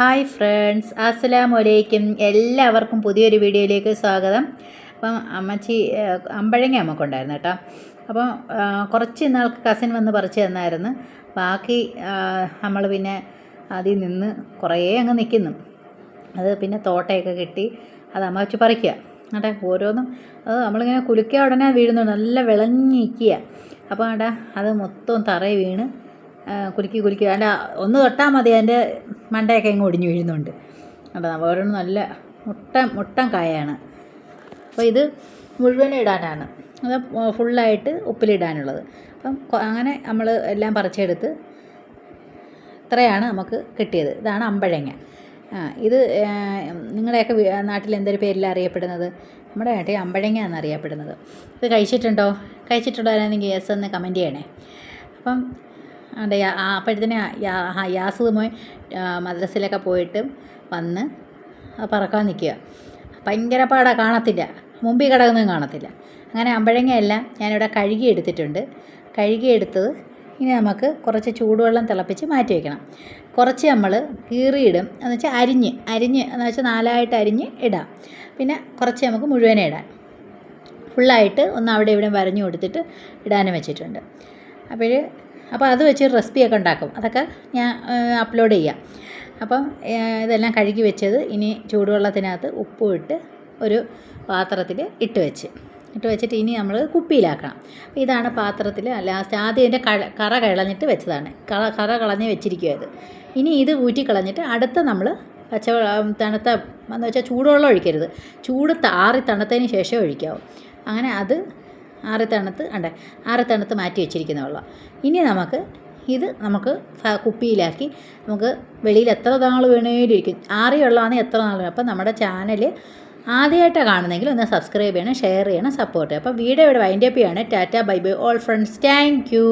Hi friends അസ്സലാം വലൈക്കും എല്ലാവർക്കും പുതിയൊരു വീഡിയോയിലേക്ക് സ്വാഗതം. അപ്പം അമ്മച്ചി അമ്പഴങ്ങ അമ്മക്കുണ്ടായിരുന്നു കേട്ടോ. അപ്പം കുറച്ച് നാൾക്ക് കസിൻ വന്ന് പറിച്ചു തന്നായിരുന്നു. ബാക്കി നമ്മൾ പിന്നെ അതിൽ നിന്ന് കുറേ അങ്ങ് നിൽക്കുന്നു. അത് പിന്നെ തോട്ടയൊക്കെ കിട്ടി അത് അമ്മ പറിക്കുക. കേട്ടെ ഓരോന്നും അത് നമ്മളിങ്ങനെ കുലുക്കിയ ഉടനെ വീഴുന്നുണ്ട്. നല്ല വിളഞ്ഞിരിക്കുക. അപ്പോൾ കേട്ടാ അത് മൊത്തം തറയിൽ വീണ് കുലുക്കി കുലുക്കി. അല്ല ഒന്ന് തൊട്ടാൽ മതി അതിന്റെ മണ്ടയൊക്കെ ഇങ്ങ് ഒടിഞ്ഞു വീഴുന്നുണ്ട്. അപ്പം ഓരോന്നും നല്ല മുട്ട മുട്ടൻ കായാണ്. അപ്പോൾ ഇത് മുഴുവൻ ഇടാനാണ്. അത് ഫുള്ളായിട്ട് ഉപ്പിലിടാനുള്ളത്. അപ്പം അങ്ങനെ നമ്മൾ എല്ലാം പറിച്ചെടുത്ത് ഇത്രയാണ് നമുക്ക് കിട്ടിയത്. ഇതാണ് അമ്പഴങ്ങ. ഇത് നിങ്ങളുടെയൊക്കെ നാട്ടിൽ എന്തൊരു പേരിൽ അറിയപ്പെടുന്നത്? നമ്മുടെ നാട്ടിൽ അമ്പഴങ്ങ എന്നറിയപ്പെടുന്നത് ഇത് കഴിച്ചിട്ടുണ്ടോ? കഴിച്ചിട്ടുണ്ടോ? അല്ലെങ്കിൽ യെസ് എന്ന് കമന്റ് ചെയ്യണേ. അപ്പം അതെ അപ്പോഴത്തേന് യാസ് മോൻ മദ്രസയിലൊക്കെ പോയിട്ട് വന്ന് പറക്കാൻ നിൽക്കുക. ഭയങ്കര പാടാ കാണത്തില്ല. മുമ്പിൽ കിടക്കുന്നതും കാണത്തില്ല. അങ്ങനെ അമ്പഴങ്ങയെല്ലാം ഞാനിവിടെ കഴുകി എടുത്തിട്ടുണ്ട്. കഴുകി എടുത്തത് ഇനി നമുക്ക് കുറച്ച് ചൂടുവെള്ളം തിളപ്പിച്ച് മാറ്റി വയ്ക്കണം കുറച്ച് നമ്മൾ കീറിയിടും. എന്ന് വെച്ചാൽ അരിഞ്ഞ് അരിഞ്ഞ് എന്ന് വെച്ചാൽ നാലായിട്ട് അരിഞ്ഞ് ഇടാം. പിന്നെ കുറച്ച് നമുക്ക് മുഴുവനെ ഇടാം ഫുള്ളായിട്ട് ഒന്ന് അവിടെ ഇവിടെ വരഞ്ഞു കൊടുത്തിട്ട് ഇടാനും വെച്ചിട്ടുണ്ട്. അപ്പോൾ അപ്പോൾ അത് വെച്ച് റെസിപ്പിയൊക്കെ ഉണ്ടാക്കും. അതൊക്കെ ഞാൻ അപ്ലോഡ് ചെയ്യാം. അപ്പം ഇതെല്ലാം കഴുകി വെച്ചത് ഇനി ചൂടുവെള്ളത്തിനകത്ത് ഉപ്പും ഇട്ട് ഒരു പാത്രത്തിൽ ഇട്ട് വെച്ച്. ഇട്ട് വെച്ചിട്ട് ഇനി നമ്മൾ കുപ്പിയിലാക്കണം. അപ്പോൾ ഇതാണ് പാത്രത്തിൽ ലാസ്റ്റ് ആദ്യം ഇതിന്റെ കറ കളഞ്ഞിട്ട് വെച്ചതാണ്. കറ കറ കളഞ്ഞ് വെച്ചിരിക്കുക ഇത്. ഇനി ഇത് ഊറ്റി കളഞ്ഞിട്ട് അടുത്ത നമ്മൾ പച്ച തണുത്ത എന്ന് വെച്ചാൽ ചൂടുവെള്ളം ഒഴിക്കരുത്. ചൂട് താറി തണുത്തതിന് ശേഷം ഒഴിക്കാവും. അങ്ങനെ അത് ആറി തണുത്ത് അണ്ടേ ആറ് തണുത്ത് മാറ്റി വെച്ചിരിക്കുന്ന വെള്ളം. ഇനി നമുക്ക് ഇത് നമുക്ക് കുപ്പിയിലാക്കി നമുക്ക് വെളിയിൽ എത്ര നാൾ വേണേലും ഇരിക്കും. ആറി വെള്ളമാണ് എത്ര നാൾ വേണം. അപ്പം നമ്മുടെ ചാനൽ ആദ്യമായിട്ടാണ് കാണുന്നെങ്കിൽ ഒന്ന് സബ്സ്ക്രൈബ് ചെയ്യണം ഷെയർ ചെയ്യണം സപ്പോർട്ട് ചെയ്യണം. അപ്പോൾ വീഡിയോ ഇവിടെ വൈൻഡപ്പ് ചെയ്യാണ്. Tata bye bye all friends. Thank you.